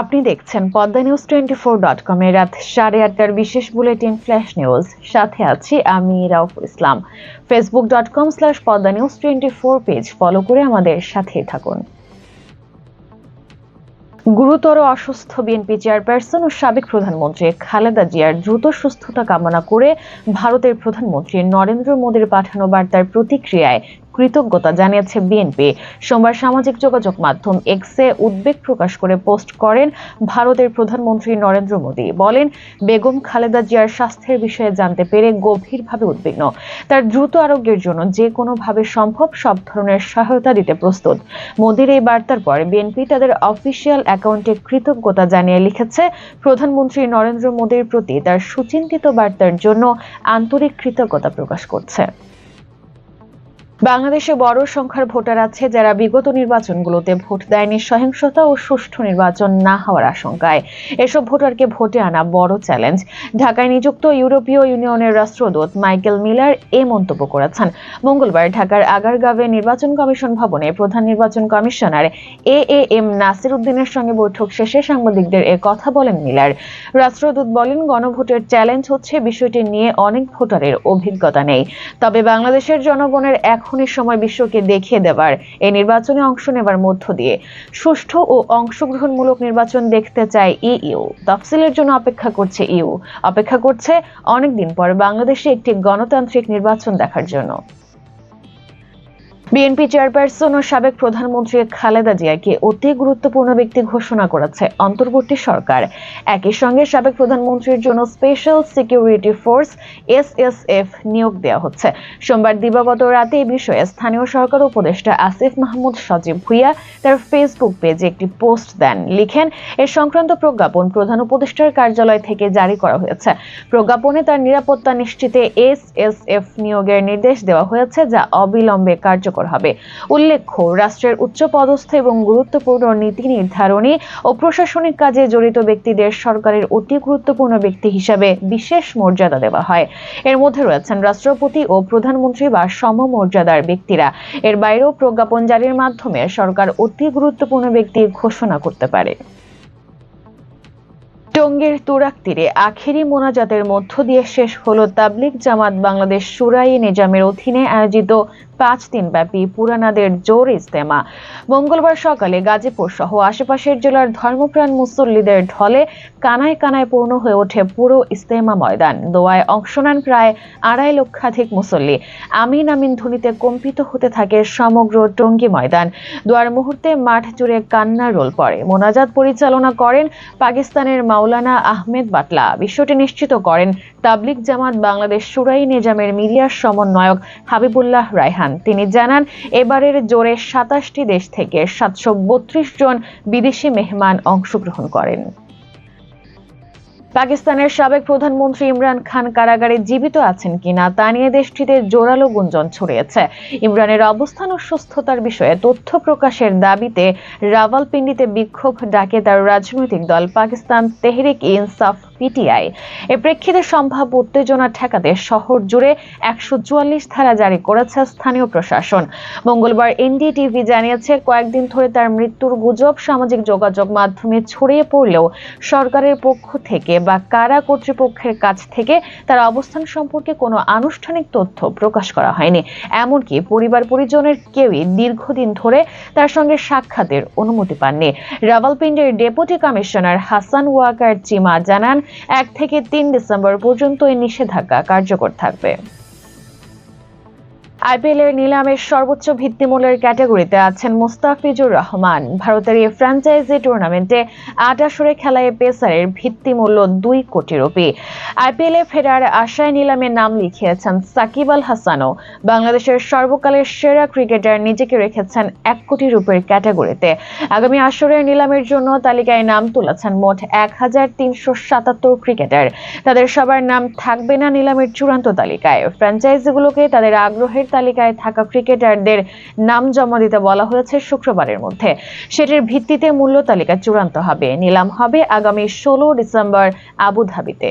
আপনি দেখছেন Padma news twenty four dot com এর রাত সাড়ে আটটার বিশেষ বুলেটিন ফ্ল্যাশ নিউজ। সাথে আছি আমি Rauful Islam. Facebook dot com slash Padma news twenty four page follow করে আমাদের সাথেই থাকুন। গুরুতর অসুস্থ বিএনপি চেয়ারপারসন ও সাবেক প্রধানমন্ত্রী খালেদা জিয়ার দ্রুত সুস্থতা কামনা করে ভারতের প্রধানমন্ত্রী নরেন্দ্র মোদীর পাঠানো বার্তার প্রতিক্রিয়ায় কৃতজ্ঞতা জানিয়েছে বিএনপি। সোমবার সামাজিক যোগাযোগ মাধ্যম এক্সে উদ্বেগ প্রকাশ করে পোস্ট করেন ভারতের প্রধানমন্ত্রী নরেন্দ্র মোদী। বলেন, বেগম খালেদা জিয়ার স্বাস্থ্যের বিষয়ে জানতে পেরে গভীরভাবে উদ্বিগ্ন। তার দ্রুত আরোগ্যের জন্য যে কোনোভাবে সম্ভব সব ধরনের সহায়তা দিতে প্রস্তুত। মোদীর এই বার্তার পর বিএনপি তাদের অফিসিয়াল অ্যাকাউন্টে কৃতজ্ঞতা জানিয়ে লিখেছে, প্রধানমন্ত্রী নরেন্দ্র মোদীর প্রতি তার সুচিন্তিত বার্তার জন্য আন্তরিক কৃতজ্ঞতা প্রকাশ করছে। বাংলাদেশে বড় সংখ্যার ভোটার আছে যারা বিগত নির্বাচনগুলোতে ভোট দেয়নি, সহিংসতা ও সুষ্ঠু নির্বাচন না হওয়ার আশঙ্কায়। এসব ভোটারকে ভোটে আনা বড় চ্যালেঞ্জ। ঢাকায় নিযুক্ত ইউরোপীয় ইউনিয়নের রাষ্ট্রদূত মাইকেল মিলার এ মন্তব্য করেছেন। মঙ্গলবার ঢাকার আগারগাঁওয়ে নির্বাচন কমিশন ভবনে প্রধান নির্বাচন commissioner A A M Nasir উদ্দিনের সঙ্গে বৈঠক শেষে সাংবাদিকদের এ কথা বলেন মিলার। রাষ্ট্রদূত বলেন, গণভোটের চ্যালেঞ্জ হচ্ছে বিষয়টি নিয়ে অনেক ভোটারের অভিজ্ঞতা নেই। তবে বাংলাদেশের জনগণের এক এখনই সময় বিশ্বকে দেখিয়ে দেবার, এই নির্বাচনে অংশ নেবার মধ্য দিয়ে। সুষ্ঠু ও অংশগ্রহণমূলক নির্বাচন দেখতে চায় ইইউ। তফসিলের জন্য অপেক্ষা করছে ইউ অপেক্ষা করছে অনেকদিন পর বাংলাদেশে একটি গণতান্ত্রিক নির্বাচন দেখার জন্য। বিএনপি চেয়ারপারসন ও সাবেক প্রধানমন্ত্রী খালেদা জিয়াকে অতি গুরুত্বপূর্ণ ব্যক্তি ঘোষণা করেছে অন্তর্বর্তী সরকার। একই সঙ্গে সাবেক প্রধানমন্ত্রীর জন্য স্পেশাল সিকিউরিটি ফোর্স এসএসএফ নিয়োগ দেওয়া হচ্ছে। সোমবার দিবাগত রাতে এই বিষয়ে স্থানীয় সরকার উপদেষ্টা আসিফ মাহমুদ সজীব ভুইয়া তার ফেসবুক পেজে একটি পোস্ট দেন। লিখেন, এ সংক্রান্ত প্রজ্ঞাপন প্রধান উপদেষ্টার কার্যালয় থেকে জারি করা হয়েছে। প্রজ্ঞাপনে তার নিরাপত্তা নিশ্চিতে এসএসএফ নিয়োগের নির্দেশ দেওয়া হয়েছে যা অবিলম্বে কার্যকর কার্যকর হবে। উল্লেখ্য, রাষ্ট্রের উচ্চ পদস্থ এবং গুরুত্বপূর্ণ নীতি নির্ধারণী ও প্রশাসনিক কাজে জড়িত ব্যক্তিদের সরকারের অতি গুরুত্বপূর্ণ ব্যক্তি হিসাবে বিশেষ মর্যাদা দেওয়া হয়। এর মধ্যে রয়েছেন রাষ্ট্রপতি ও প্রধানমন্ত্রী বা সমমর্যাদার ব্যক্তিরা। এর বাইরেও প্রজ্ঞাপন জারির মাধ্যমে সরকার অতি গুরুত্বপূর্ণ ব্যক্তি ঘোষণা করতে পারে। টঙ্গীর তুরাক তীরে আখেরি মোনাজাতের মধ্য দিয়ে শেষ হলো তাবলিক জামাত বাংলাদেশ সুরাই নিজামের অধীনে আয়োজিত পাঁচ দিন ব্যাপী পুরানাদের জোর ইস্তেমা মঙ্গলবার সকালে গাজীপুর সহ আশেপাশের জেলার ধর্মপ্রাণ মুসল্লিদের ঢলে কানায় কানায় পূর্ণ হয়ে ওঠে পুরো ইস্তেমা ময়দান। দোয়ায় অংশ নেন প্রায় আড়াই লক্ষাধিক মুসল্লি। আমিন আমিন ধ্বনিতে কম্পিত হতে থাকে সমগ্র টঙ্গী ময়দান। দোয়ার মুহূর্তে মাঠ জুড়ে কান্নার রোল পড়ে। মোনাজাত পরিচালনা করেন পাকিস্তানের মাওলানা আহমেদ বাটলা বিষয়টি নিশ্চিত করেন তাবলিক জামাত বাংলাদেশ সুরাই নিজামের মিডিয়ার সমন্বয়ক হাবিবুল্লাহ রায়হান। জানান। তিনি জানান, এবারের জোরে সাতাশটি দেশ থেকে সাতশো জন বিদেশি মেহমান অংশগ্রহণ করেন। পাকিস্তানের সাবেক প্রধানমন্ত্রী ইমরান খান কারাগারে জীবিত আছেন কিনা তা নিয়ে দেশটিতে জোরালো গুঞ্জন ছড়িয়েছে। ইমরানের অবস্থান ও সুস্থতার বিষয়ে তথ্য প্রকাশের দাবিতে রাওয়ালপিন্ডিতে বিক্ষোভ ডাকে তার রাজনৈতিক দল পাকিস্তান তেহরিক ইনসাফ পিটিআই। এ প্রেক্ষিতে সম্ভাব্য উত্তেজনা ঠেকাতে শহর জুড়ে একশো চুয়াল্লিশ ধারা জারি করেছে স্থানীয় প্রশাসন। মঙ্গলবার এনডিটিভি জানিয়েছে, কয়েকদিন ধরে তার মৃত্যুর গুজব সামাজিক যোগাযোগ মাধ্যমে ছড়িয়ে পড়লেও সরকারের পক্ষ থেকে বা কারা কর্তৃপক্ষের কাছ থেকে তার অবস্থান সম্পর্কে কোনো আনুষ্ঠানিক তথ্য প্রকাশ করা হয়নি। এমনকি পরিবার পরিজনের কেউই দীর্ঘদিন ধরে তার সঙ্গে সাক্ষাতের অনুমতি পাননি। রাওয়ালপিন্ডির ডেপুটি কমিশনার হাসান ওয়াকার চিমা জানান এক থেকে তিন ডিসেম্বর পর্যন্ত এই নিষেধাজ্ঞা কার্যকর থাকবে। আইপিএল এর নিলামের সর্বোচ্চ ভিত্তিমূল্যের ক্যাটাগরিতে আছেন মুস্তাফিজুর রহমান। ভারতের এই ফ্র্যাঞ্চাইজি টুর্নামেন্টে আট আসরে খেলায় পেসারের ভিত্তিমূল্য দুই কোটি রুপি। আইপিএল এ ফেরার আশায় নিলামে নাম লিখিয়েছেন সাকিব আল হাসানও। বাংলাদেশের সর্বকালের সেরা ক্রিকেটার নিজেকে রেখেছেন এক কোটি রুপির ক্যাটাগরিতে। আগামী আসরের নিলামের জন্য তালিকায় নাম তুলেছেন মোট এক হাজার তিনশো সাতাত্তর ক্রিকেটার। তাদের সবার নাম থাকবে না নিলামের চূড়ান্ত তালিকায়। ফ্র্যাঞ্চাইজিগুলোকে তাদের আগ্রহের তালিকায় থাকা ক্রিকেটারদের নাম জমা দিতে বলা হয়েছে শুক্রবারের মধ্যে। সেটির ভিত্তিতে মূল্য তালিকা চূড়ান্ত হবে। নিলাম হবে আগামী ষোলো ডিসেম্বর আবুধাবিতে।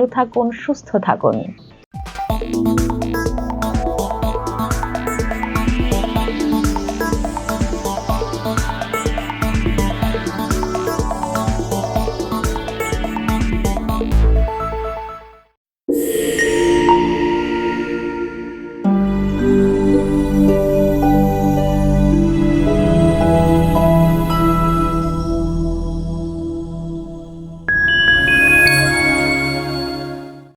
ভালো থাকুন সুস্থ থাকুন।